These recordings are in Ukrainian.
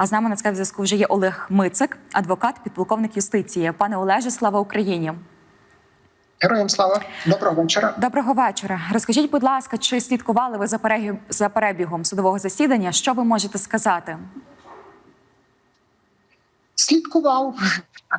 А з нами на скайп зв'язку вже є Олег Мицик, адвокат, підполковник юстиції. Пане Олеже, слава Україні. Героям слава, доброго вечора. Доброго вечора. Розкажіть, будь ласка, чи слідкували ви за перебігом судового засідання? Що ви можете сказати? Слідкував,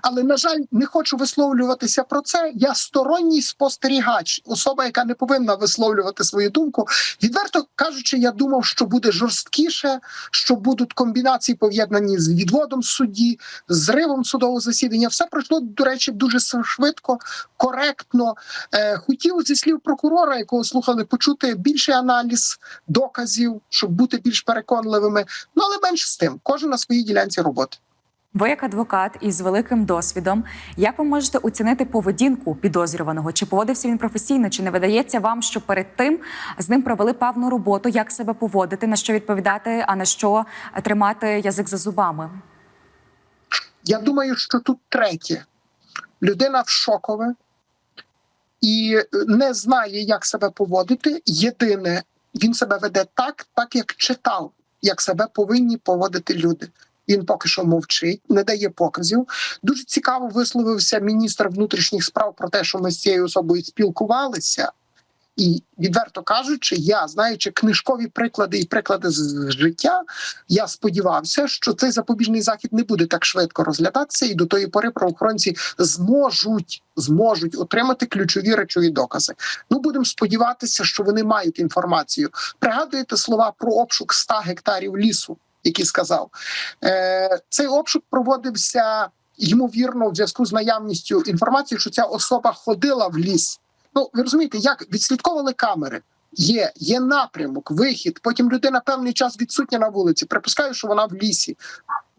але на жаль, не хочу висловлюватися про це. Я сторонній спостерігач, особа, яка не повинна висловлювати свою думку. Відверто кажучи, я думав, що буде жорсткіше, що будуть комбінації пов'єднані з відводом судді, зривом судового засідання. Все пройшло до речі дуже швидко, коректно. Е, хотів зі слів прокурора, якого слухали, почути більший аналіз доказів, щоб бути більш переконливими. Ну але менше з тим, кожен на своїй ділянці роботи. Ви як адвокат із великим досвідом, як ви можете оцінити поведінку підозрюваного? Чи поводився він професійно? Чи не видається вам, що перед тим з ним провели певну роботу, як себе поводити, на що відповідати, а на що тримати язик за зубами? Я думаю, що тут третє. Людина в шокове і не знає, як себе поводити. Єдине, він себе веде так, так як читав, як себе повинні поводити люди. Він поки що мовчить, не дає показів. Дуже цікаво висловився міністр внутрішніх справ про те, що ми з цією особою спілкувалися. І відверто кажучи, я знаючи книжкові приклади і приклади з життя, я сподівався, що цей запобіжний захід не буде так швидко розглядатися, і до тої пори правоохоронці зможуть зможуть отримати ключові речові докази. Ну будемо сподіватися, що вони мають інформацію. Пригадуєте слова про обшук 100 гектарів лісу, які сказав Е, цей обшук проводився ймовірно в зв'язку з наявністю інформації, що ця особа ходила в ліс. Ну, ви розумієте, як відслідковували камери. Є, є напрямок, вихід. Потім людина певний час відсутня на вулиці. Припускаю, що вона в лісі.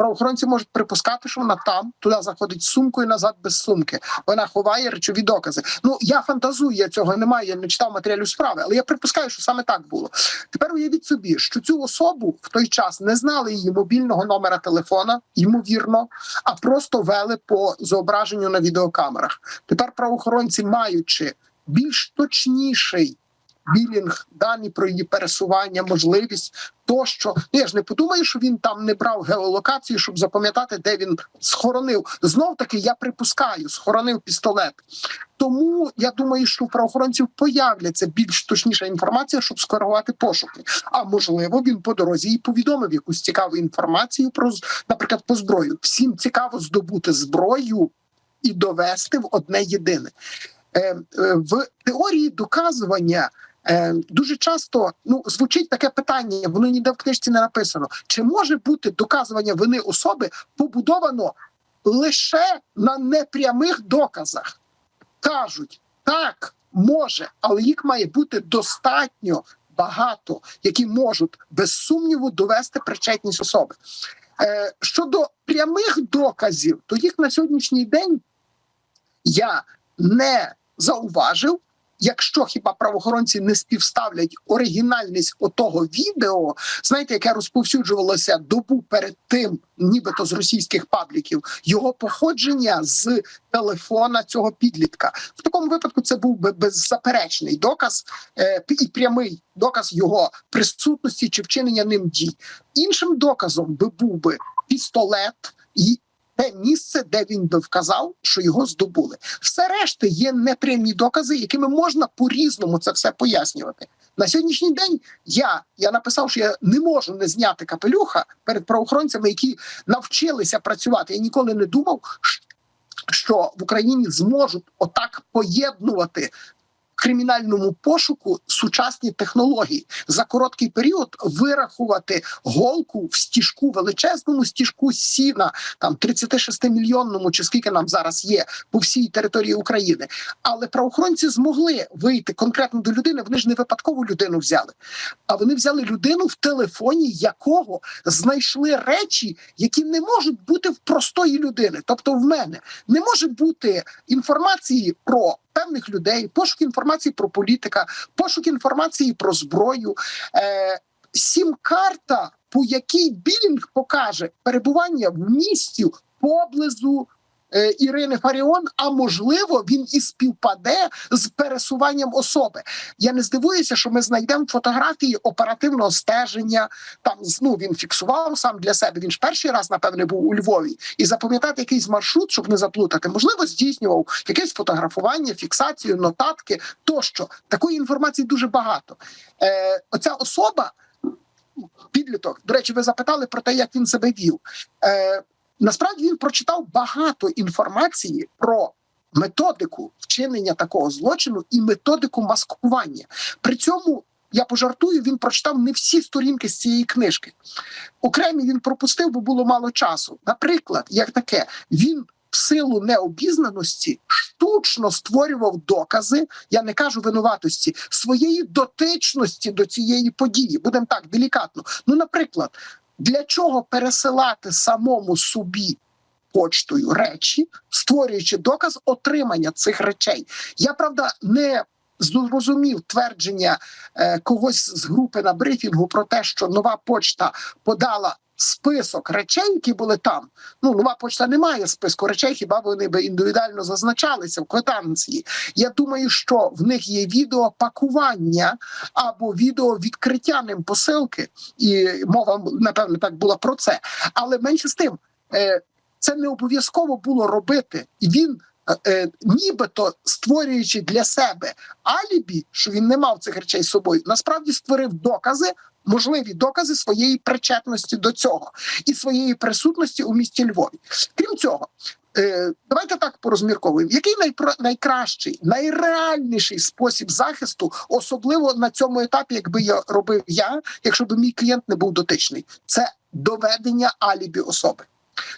Правоохоронці можуть припускати, що вона там, туди заходить з сумкою назад без сумки. Вона ховає речові докази. Ну я фантазую, я цього не маю, я не читав матеріалів справи, але я припускаю, що саме так було. Тепер уявіть собі, що цю особу в той час не знали її мобільного номера телефона, ймовірно, а просто вели по зображенню на відеокамерах. Тепер правоохоронці, маючи більш точніший білінг, дані про її пересування, можливість тощо. Ну, я ж не подумаю, що він там не брав геолокацію, щоб запам'ятати, де він схоронив. Знов таки, я припускаю, схоронив пістолет. Тому я думаю, що у правоохоронців появляться більш точніша інформація, щоб скоригувати пошуки. А можливо, він по дорозі і повідомив якусь цікаву інформацію про наприклад, по зброю. Всім цікаво здобути зброю і довести в одне єдине. Е, е, в теорії доказування дуже часто ну звучить таке питання, воно ніде в книжці не написано: чи може бути доказування вини особи побудовано лише на непрямих доказах? Кажуть, так може, але їх має бути достатньо багато, які можуть без сумніву довести причетність особи. Е, щодо прямих доказів, то їх на сьогоднішній день я не зауважив. Якщо хіба правоохоронці не співставлять оригінальність отого відео, знаєте, яке розповсюджувалося добу перед тим, нібито з російських пабліків, його походження з телефона цього підлітка. В такому випадку це був би беззаперечний доказ е, і прямий доказ його присутності чи вчинення ним дій. Іншим доказом би був би пістолет і те місце, де він вказав, що його здобули. Все решта є непрямі докази, якими можна по-різному це все пояснювати. На сьогоднішній день я, я написав, що я не можу не зняти капелюха перед правоохоронцями, які навчилися працювати. Я ніколи не думав, що в Україні зможуть отак поєднувати. Кримінальному пошуку сучасні технології за короткий період вирахувати голку в стіжку величезному стіжку сіна, там 36 мільйонному, чи скільки нам зараз є по всій території України. Але правоохоронці змогли вийти конкретно до людини. Вони ж не випадкову людину взяли, а вони взяли людину, в телефоні якого знайшли речі, які не можуть бути в простої людини. Тобто, в мене не може бути інформації про певних людей, пошук інформації про політика, пошук інформації про зброю. Е, Сім-карта, по якій білінг покаже перебування в місті поблизу Ірини Фаріон, а можливо, він і співпаде з пересуванням особи. Я не здивуюся, що ми знайдемо фотографії оперативного стеження. Там ну він фіксував сам для себе. Він ж перший раз, напевне, був у Львові, і запам'ятати якийсь маршрут, щоб не заплутати. Можливо, здійснював якесь фотографування, фіксацію, нотатки тощо. Такої інформації дуже багато. Е, Оця особа. Підліток, до речі, ви запитали про те, як він себе вів. Е, насправді він прочитав багато інформації про методику вчинення такого злочину і методику маскування. При цьому я пожартую, він прочитав не всі сторінки з цієї книжки. Окремі він пропустив, бо було мало часу. Наприклад, як таке, він в силу необізнаності штучно створював докази, я не кажу винуватості, своєї дотичності до цієї події. Будемо так делікатно. Ну, наприклад, для чого пересилати самому собі почтою речі, створюючи доказ отримання цих речей? Я правда не зрозумів твердження е, когось з групи на брифінгу про те, що нова почта подала. Список речей, які були там. Ну, нова почта не має списку речей, хіба вони би індивідуально зазначалися в квитанції. Я думаю, що в них є відео пакування або відео відкриття ним посилки, і мова напевно так була про це. Але менше з тим, е, це не обов'язково було робити, і він. Е, Нібито створюючи для себе алібі, що він не мав цих речей з собою, насправді створив докази, можливі докази своєї причетності до цього і своєї присутності у місті Львові. Крім цього, е, давайте так порозмірковуємо. Який найкращий, найреальніший спосіб захисту, особливо на цьому етапі, якби я робив я, якщо б мій клієнт не був дотичний, це доведення алібі особи.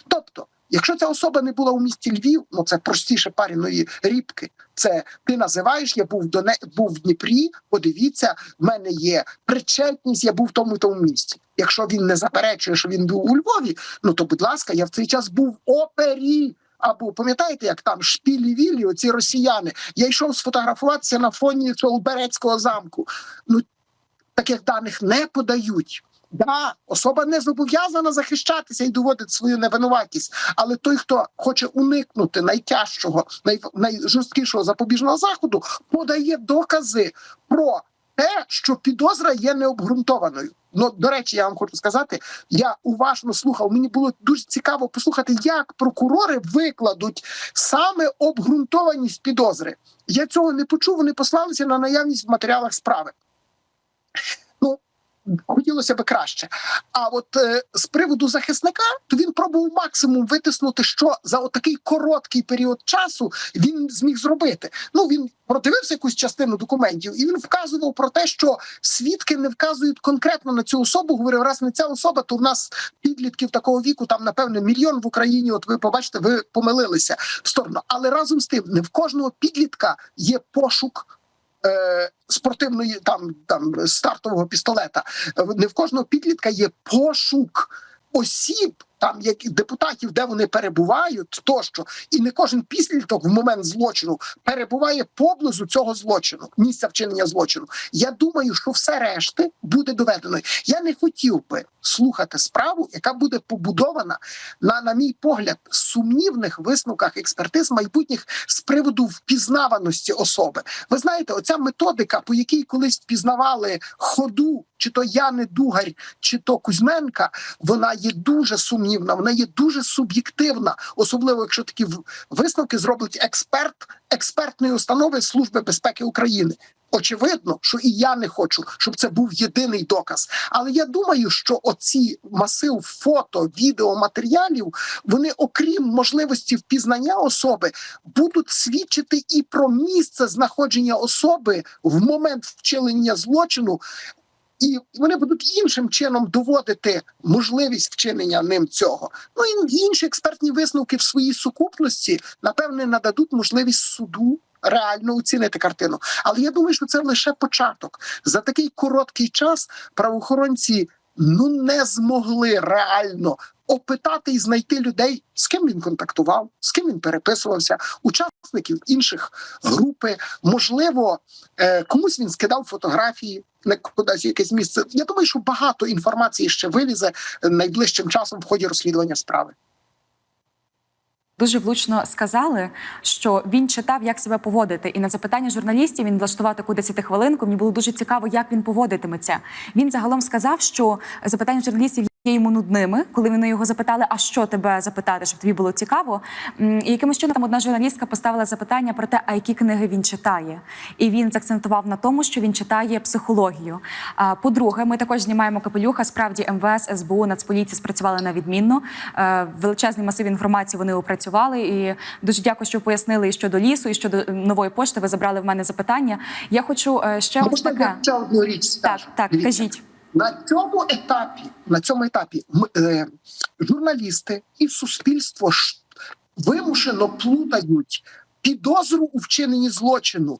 Тобто, якщо ця особа не була у місті Львів, ну це простіше паріної рібки. Це ти називаєш, я був в Доне... був в Дніпрі. Подивіться, в мене є причетність, я був в тому тому місці. Якщо він не заперечує, що він був у Львові, ну то будь ласка, я в цей час був в опері. Або пам'ятаєте, як там шпілі вілі, оці росіяни? Я йшов сфотографуватися на фоні Солберецького замку. Ну таких даних не подають. Да, особа не зобов'язана захищатися і доводити свою невинуватість. Але той, хто хоче уникнути найтяжчого, най, найжорсткішого запобіжного заходу, подає докази про те, що підозра є необґрунтованою. Ну, до речі, я вам хочу сказати, я уважно слухав. Мені було дуже цікаво послухати, як прокурори викладуть саме обґрунтованість підозри. Я цього не почув. Вони послалися на наявність в матеріалах справи. Хотілося би краще. А от е, з приводу захисника, то він пробував максимум витиснути, що за отакий короткий період часу він зміг зробити. Ну він продивився якусь частину документів, і він вказував про те, що свідки не вказують конкретно на цю особу. Говорив, раз не ця особа, то в нас підлітків такого віку, там напевне мільйон в Україні. От ви побачите, ви помилилися в сторону. Але разом з тим, не в кожного підлітка є пошук е, спортивної там там стартового пістолета. Е, Не в кожного підлітка є пошук осіб, там як депутатів, де вони перебувають, тощо, і не кожен підліток в момент злочину перебуває поблизу цього злочину, місця вчинення злочину. Я думаю, що все решти буде доведено. Я не хотів би слухати справу, яка буде побудована на, на мій погляд, сумнівних висновках експертиз майбутніх з приводу впізнаваності особи. Ви знаєте, оця методика, по якій колись впізнавали ходу, чи то Яни Дугарь, чи то Кузьменка, вона є дуже сумнівна, вона є дуже суб'єктивна, особливо якщо такі висновки зробить експерт експертної установи Служби безпеки України. Очевидно, що і я не хочу, щоб це був єдиний доказ. Але я думаю, що оці масив фото, відео, матеріалів, вони, окрім можливості впізнання особи, будуть свідчити і про місце знаходження особи в момент вчинення злочину. І вони будуть іншим чином доводити можливість вчинення ним цього. Ну і інші експертні висновки в своїй сукупності напевне нададуть можливість суду реально оцінити картину. Але я думаю, що це лише початок. За такий короткий час правоохоронці ну не змогли реально опитати і знайти людей, з ким він контактував, з ким він переписувався, учасників інших групи. Можливо, е, комусь він скидав фотографії на кудись якесь місце. Я думаю, що багато інформації ще вилізе найближчим часом в ході розслідування справи. Дуже влучно сказали, що він читав, як себе поводити, і на запитання журналістів він влаштував таку 10 хвилинку. Мені було дуже цікаво, як він поводитиметься. Він загалом сказав, що запитання журналістів є йому нудними, коли вони його запитали, а що тебе запитати, щоб тобі було цікаво. І якимось чином там одна журналістка поставила запитання про те, а які книги він читає. І він заакцентував на тому, що він читає психологію. По-друге, ми також знімаємо капелюха. Справді МВС, СБУ, Нацполіція спрацювали на відмінно. Величезний масив інформації вони опрацювали. І дуже дякую, що пояснили і щодо лісу, і щодо нової пошти. Ви забрали в мене запитання. Я хочу е, ще ось таке. одну річ Так, так, кажіть. На цьому етапі, на цьому етапі е, журналісти і суспільство вимушено плутають підозру у вчиненні злочину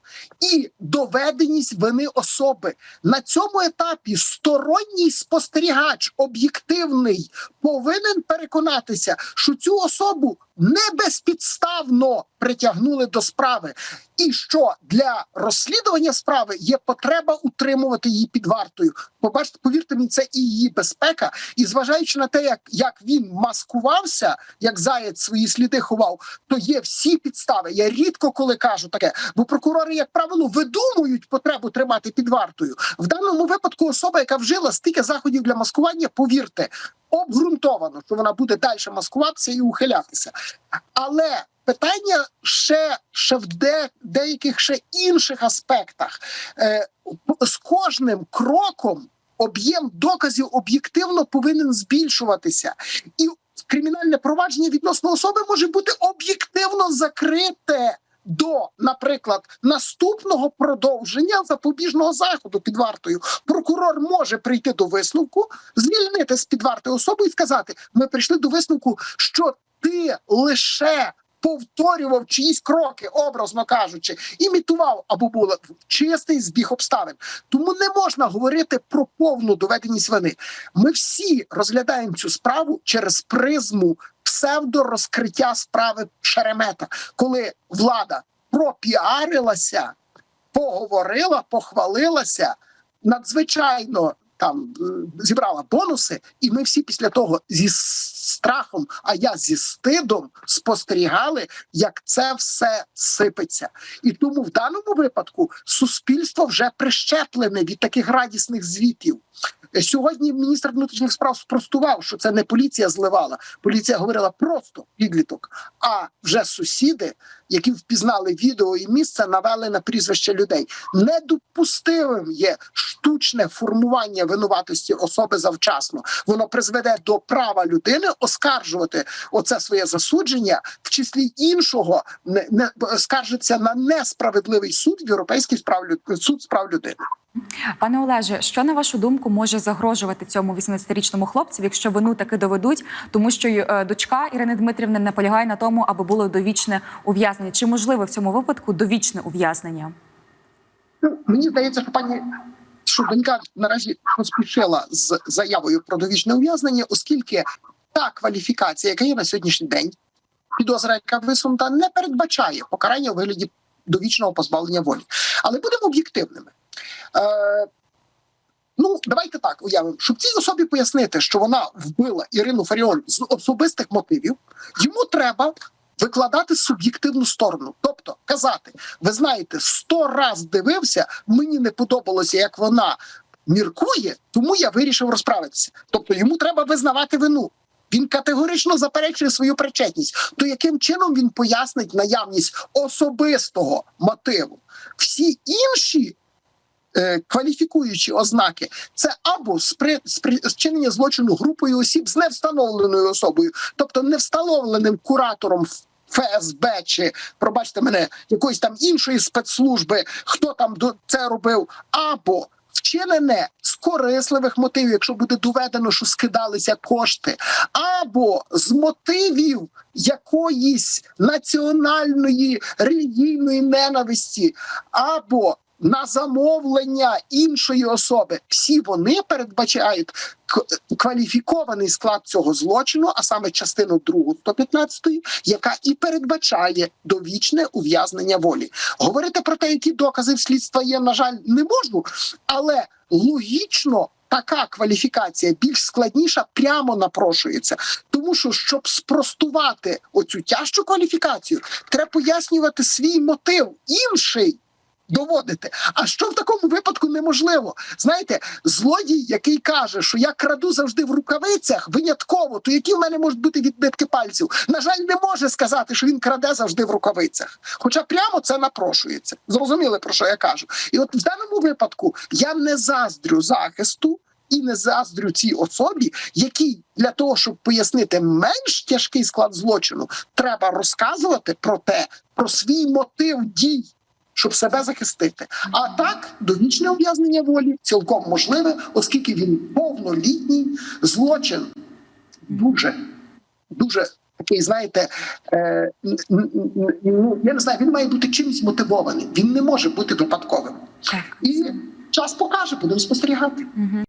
і доведеність вини особи. На цьому етапі сторонній спостерігач об'єктивний повинен переконатися, що цю особу не безпідставно притягнули до справи, і що для розслідування справи є потреба утримувати її під вартою. Побачите, повірте мені, це і її безпека. І зважаючи на те, як, як він маскувався, як заяць свої сліди ховав, то є всі підстави. Я рідко коли кажу таке, бо прокурори, як правило, видумують потребу тримати під вартою. В даному випадку особа, яка вжила стільки заходів для маскування, повірте, обґрунтовано, що вона буде далі маскуватися і ухилятися. Але питання ще, ще в де, деяких ще інших аспектах. Е, з кожним кроком об'єм доказів об'єктивно повинен збільшуватися. І кримінальне провадження відносно особи може бути об'єктивно закрите. До, наприклад, наступного продовження запобіжного заходу під вартою прокурор може прийти до висновку, звільнити з під варти особу і сказати: ми прийшли до висновку, що ти лише повторював чиїсь кроки, образно кажучи, імітував або було чистий збіг обставин. Тому не можна говорити про повну доведеність вини. Ми всі розглядаємо цю справу через призму псевдорозкриття справи Шеремета, коли влада пропіарилася, поговорила, похвалилася надзвичайно. Там е, зібрала бонуси, і ми всі після того зі страхом, а я зі стидом спостерігали, як це все сипеться. І тому в даному випадку суспільство вже прищеплене від таких радісних звітів. Е, Сьогодні міністр внутрішніх справ спростував, що це не поліція зливала. Поліція говорила просто підліток. А вже сусіди, які впізнали відео і місце, навели на прізвище людей. Недопустимим є штучне формування винуватості особи завчасно. Воно призведе до права людини оскаржувати оце своє засудження, в числі іншого не, не скаржиться на несправедливий суд в Європейський справ суд з прав людини. Пане Олеже, що на вашу думку може загрожувати цьому 18-річному хлопцю, якщо вину таки доведуть, тому що е, дочка Ірини Дмитрівни наполягає на тому, аби було довічне ув'язнення? Чи можливо в цьому випадку довічне ув'язнення? Ну, мені здається, що пані що донька наразі поспішила з заявою про довічне ув'язнення, оскільки та кваліфікація, яка є на сьогоднішній день, підозра, яка висунута, не передбачає покарання у вигляді довічного позбавлення волі. Але будемо об'єктивними. Е, Ну, давайте так уявимо, щоб цій особі пояснити, що вона вбила Ірину Фаріон з особистих мотивів, йому треба викладати суб'єктивну сторону. Тобто казати: ви знаєте, сто раз дивився, мені не подобалося, як вона міркує, тому я вирішив розправитися. Тобто йому треба визнавати вину. Він категорично заперечує свою причетність. То яким чином він пояснить наявність особистого мотиву? Всі інші кваліфікуючі ознаки. Це або спри, спри, злочину групою осіб з невстановленою особою, тобто не встановленим куратором ФСБ чи пробачте мене якоїсь там іншої спецслужби, хто там це робив, або вчинене з корисливих мотивів, якщо буде доведено, що скидалися кошти, або з мотивів якоїсь національної релігійної ненависті, або на замовлення іншої особи, всі вони передбачають кваліфікований склад цього злочину, а саме частину 2 115, яка і передбачає довічне ув'язнення волі. Говорити про те, які докази в слідства є, на жаль, не можу, але логічно така кваліфікація більш складніша, прямо напрошується. Тому що, щоб спростувати оцю тяжчу кваліфікацію, треба пояснювати свій мотив інший. Доводити. А що в такому випадку неможливо? Знаєте, злодій, який каже, що я краду завжди в рукавицях, винятково, то які в мене можуть бути відбитки пальців? На жаль, не може сказати, що він краде завжди в рукавицях. Хоча прямо це напрошується. Зрозуміли, про що я кажу? І от в даному випадку я не заздрю захисту. І не заздрю цій особі, якій для того, щоб пояснити менш тяжкий склад злочину, треба розказувати про те, про свій мотив дій, щоб себе захистити. А так, довічне ув'язнення волі цілком можливе, оскільки він повнолітній злочин дуже, дуже такий, знаєте, е, ну я не знаю, він має бути чимось мотивованим. Він не може бути випадковим. Так. І час покаже, будемо спостерігати. Мгм.